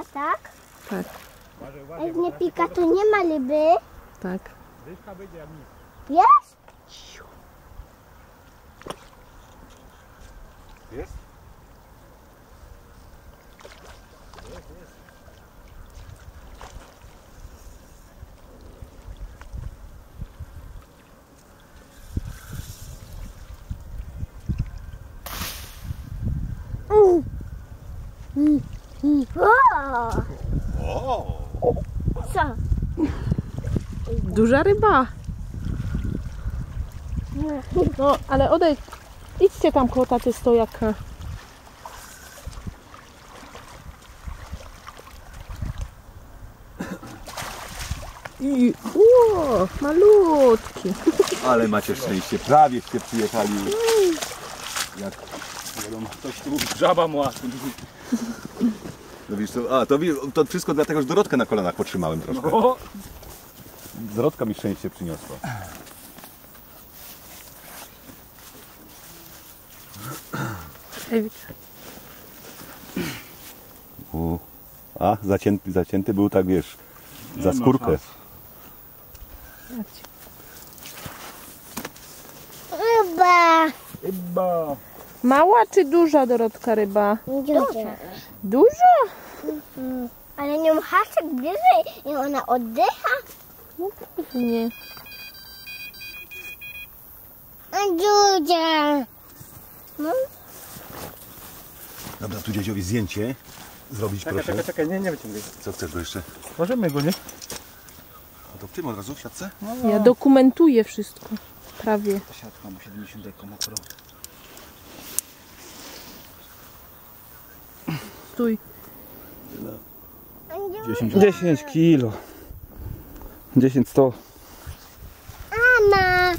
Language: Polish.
pika, tak? Tak, A jak nie pika, to nie ma ryby. tak. Jest? Jest? O! O! Co? Duża ryba. No, ale odejdź. Idźcie tam koło taty stojaka. I, ło, malutki. Ale macie szczęście, prawieście przyjechali. Jak wiadomo, ktoś tu żaba mła. No wiesz co, a to, to wszystko dlatego, że Dorotkę na kolanach potrzymałem troszkę. Dorotka mi szczęście przyniosła. U. A, zacięty, zacięty był tak, wiesz, za skórkę. Ryba. Chyba. Mała czy duża Dorotka ryba? Duża. Duża? Ale nie ma hasek bliżej i ona oddycha. Nie. A Duża. No, Dobra, tu dziadziowi zdjęcie zrobić, Czekaj, proszę. czekaj, czekaj, nie, nie wyciągaj. Co chcesz go jeszcze? Możemy go, nie? A to w tym od razu w siatce? Ja dokumentuję wszystko. Prawie. Siatka ma 70 deko mokro. stój. 10, 10 kilo. 10 100. Mama.